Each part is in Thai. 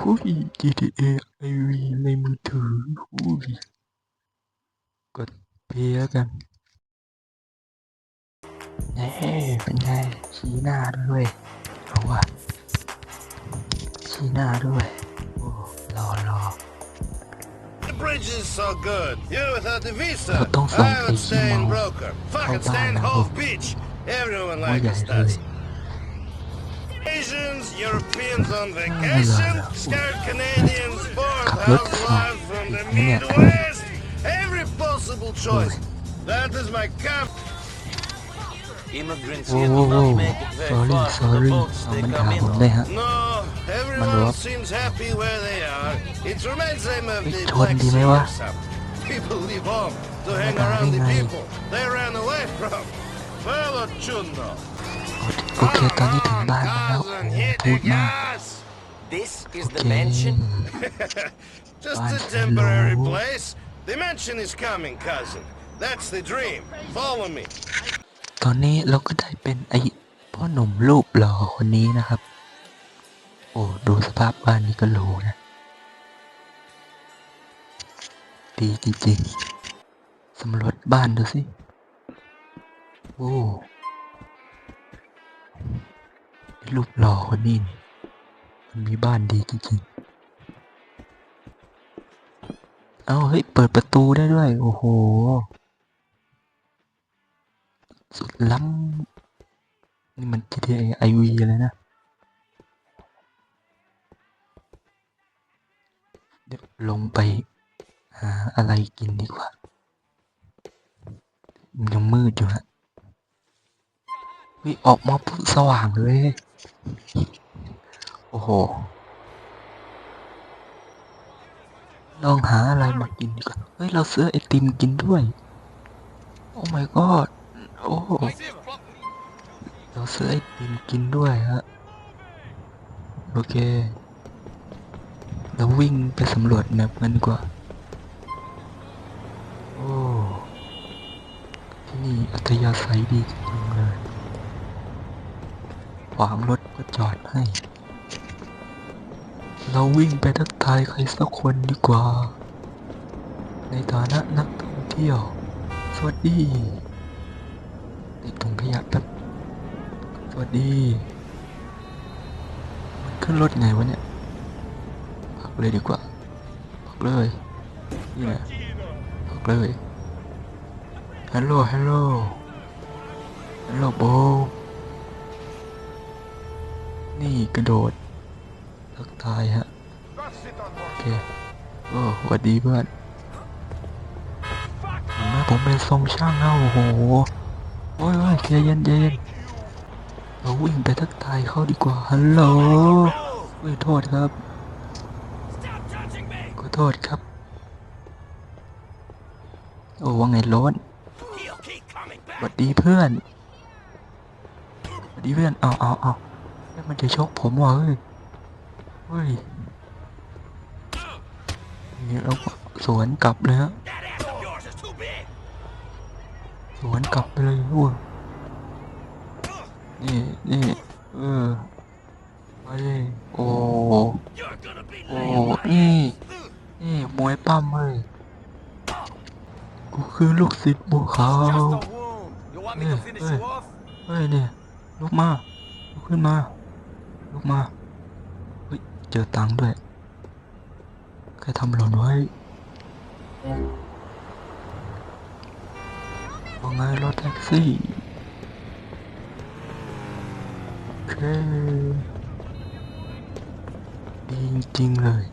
หุ้ย GTA IV ในมือถือหุ้ยกดเพลย์แล้วกันเฮ้เป็นไงชี้หน้าด้วยเวยเอาว่ะชี้หน้าด้วยโอ้รอรอ The bridge is so good. You without the visa. But don't say I would it's stay in more. Broker. Fucking Hold stay in on, Hove hold. Beach. Everyone ว่าใหญ่ likes เลย that. Asians, Europeans on vacation, scared Canadians, born housewives from the Midwest, every possible choice. That is my camp. Immigrants whoa, whoa, whoa. Make it very sorry, far sorry. The boats they come in. No, everyone seems happy where they are. It reminds them of the Black Sea or. People leave home to hang around the people they ran away from. Fellow Chunno. โอเคตอนนี้ถึงบ้านแล้ว Cousin, โอ้ hit พู the ดมาก gas. This is โอ the เค mansion. Just Fine, a temporary hello. place. The mansion is coming, cousin. That's the dream. Follow me. ตอนนี้เราก็ได้เป็นไอ้พ่อหนุ่มรูปหล่อคนนี้นะครับ โอ้ดูสภาพบ้านนี้ก็รู้นะ ดีจริงๆสำรวจบ้านดูสิ โอ้ รูปหล่อคนนี้นี่มันมีบ้านดีจริงๆ เอาเฮ้ย เปิดประตูได้ด้วย โอ้โห สุดล้ำนี่มัน GTA IV เลยนะ เดี๋ยวลงไปหาอะไรกินดีกว่ามันยังมืดอยู่ฮะวิออกมาปุ๊บสว่างเลย โอ้โห ลองหาอะไรมากินดีกว่าเฮ้ย เราซื้อไอติมกินด้วย โอ้ my god โอ้ เราซื้อไอติมกินด้วยฮะ โอเค เราวิ่งไปสำรวจแมปกันดีกว่า โอ้ ที่นี่อัธยาศัยดีจริงางรถก็จอดให้ เราวิ่งไปทักทายใครสักคนดีกว่า ในฐานะนักท่องเที่ยว สวัสดีติดถุงขยะแป๊บ สวัสดี มันขึ้นรถไงวะเนี่ยพักเลยดีกว่าพักเลย นี่แหละพักเลยฮัลโหลฮัลโหลฮัลโหลโบ นี่กระโดดทักทายฮะ โอเคโอ้สวัสดีเพื่อนหนไหมผมเป็นทรงช่างนะโอ้โหโอ้ยโอ้ยใจเย็นใจเย็นเราวิ่งไปทักทายเขาดีกว่าฮัลโหลเฮ้ยโทษครับขอโทษครับ โอ้ว่าไงโล้นสวัสดีเพื่อนสวัสดีเพื่อนเอาเอาเอา แล้วมันจะชกผมว่ะเฮ้ย เฮ้ยนี่เราก็สวนกลับเลยฮะ สวนกลับไปเลยโอ้ยนี่นี่เออไปดิโอ้โอ้นี่นี่มวยปั้มเฮ้ยกูคือลูกศิษย์บัวขาว Just a wound. You want me to Yeah, finish yeah. you off? เฮ้ยเนี่ยลุกมาลุกขึ้นมา ลุกมาเฮ้ยเจอตังค์ด้วยใครทำหล่นไว้ว่าไงรถแท็กซี่โอเคดีจริงๆเลย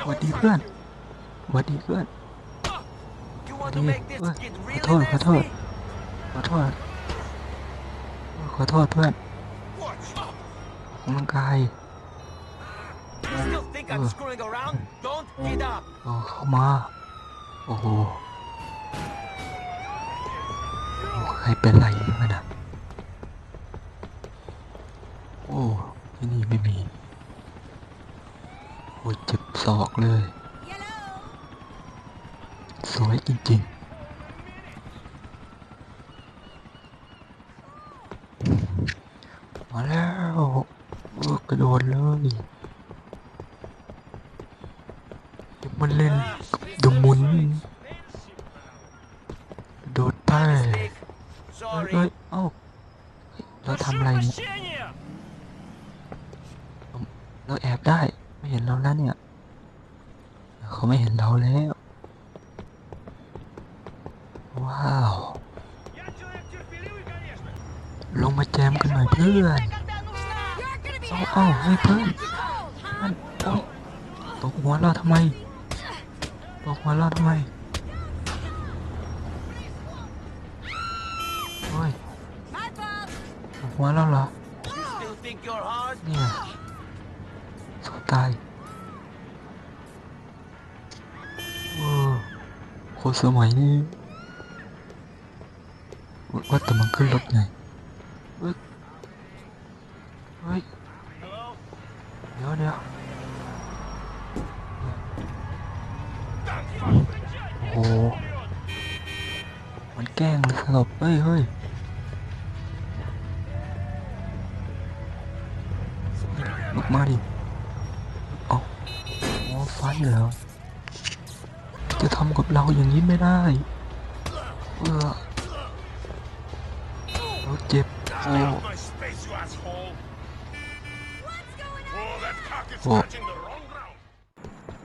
สวัสดีเพื่อนสวัสดีเพื่อน You want Yeah, to make this well, get I really told- I nasty? told. ขอโทษ ขอโทษเพื่อนออกกำลังกาย You still think I'm Uh. screwing around? Don't get up. เอาเข้ามา โอ้โหโอ้ใครเป็นไรไหมนะโอ้ที่นี่ไม่มี โอ้ยเจ็บศอกเลย สวยจริงๆ มาแล้วกระโดดเลยเดี๋ยวมันเล่นดูหมุน โดดได้เฮ้ยเอ้าเฮ้ยเราทำอะไรเนี่ย เราแอบได้ ไม่เห็นเราแล้วเนี่ย เขาไม่เห็นเราแล้ว ว้าว ลงมาแจมกันหน่อยเพื่อนเอาเอ้าเฮ้ยเพื่อนนั่นโอ๊ยตกหัวเราทำไมตกหัวเราทำไมโอ้ยตกหัวเราเหรอเนี่ยสู้ตายโอ้คตรสมัยนี้ว่าว่าแต่มันขึ้นรถไง เฮ้ยเดี๋ยวเดี๋ยวโอ้โหมันแกล้งสลบเฮ้ยเฮ้ยลุกมาดิเอาโอ้ฟันเหรอจะทำกับเราอย่างนี้ไม่ได้ เออเราเจ็บ ว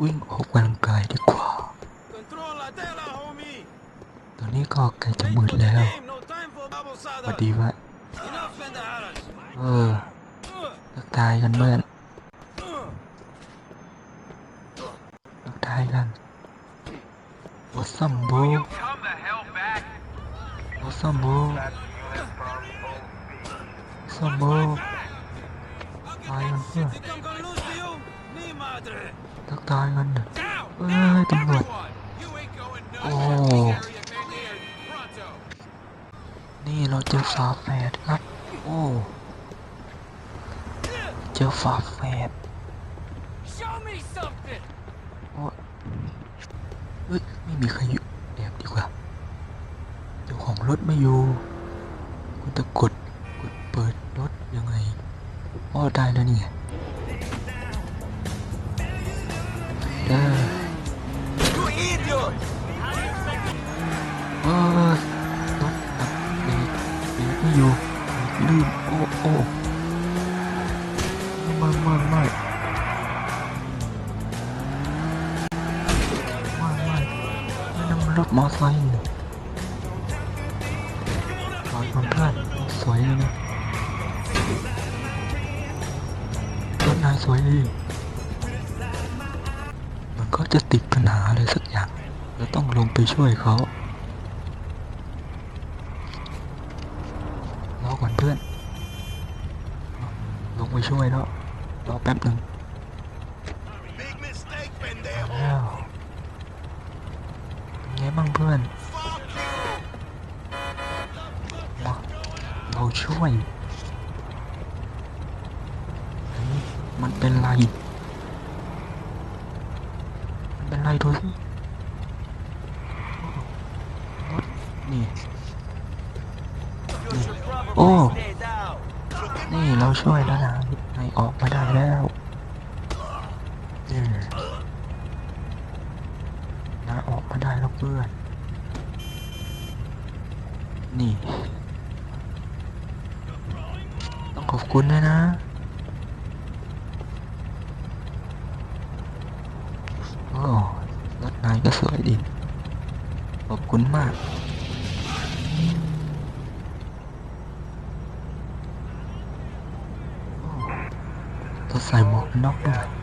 ิ่งออกกำลังกายดีกว่า ตอนนี้ก็ใกล้จะมืดแล้วพอดีว่าเออลักตายกันเมื่อนนักตายกันโอซัมโบโอซัมโบซัมโบทายกันเพื่อน Think I'm gonna lose to you? Ni madre. ทักทายกัน Down. เอ้ยตำรวจโอ้นี่เราเจอฝาแฝดครับ โอ้ เจอฝาแฝดโอ้เฮ้ย ไม่มีใครอยู่แอบดีกว่าเจ้าของรถไม่อยู่คุณจะกดกด อ๋อได้แล้วนี่ได้เออน็อตแบบเบรกเบรกไม่อยู่ลื่นโอ้โอ้ไม่ไม่ไม่ไม่ไม่ไม่นั่นมันรถมอไซค์นี่ปล่อยมันเพื่อนสวยเลยนะ สวยดีมันก็จะติดปัญหาอะไรสักอย่างเราต้องลงไปช่วยเขารอก่อนเพื่อน ลงไปช่วยแล้วรอแป๊บหนึ่งแล้วเป็นไงบ้างเพื่อน เราช่วยเฮ้ย มันเป็นไร มันเป็นไรดูสิรถนี่ You should probably Oh. stay down. นี่เราช่วยแล้วนะนายออกมาได้แล้วนี่นาออกมาได้แล้วเพื่อน นี่ ต้องขอบคุณด้วยนะ โอ้รถ นายก็สวยดี ขอบคุณมากต้องใส่หมวกน็อกด้วย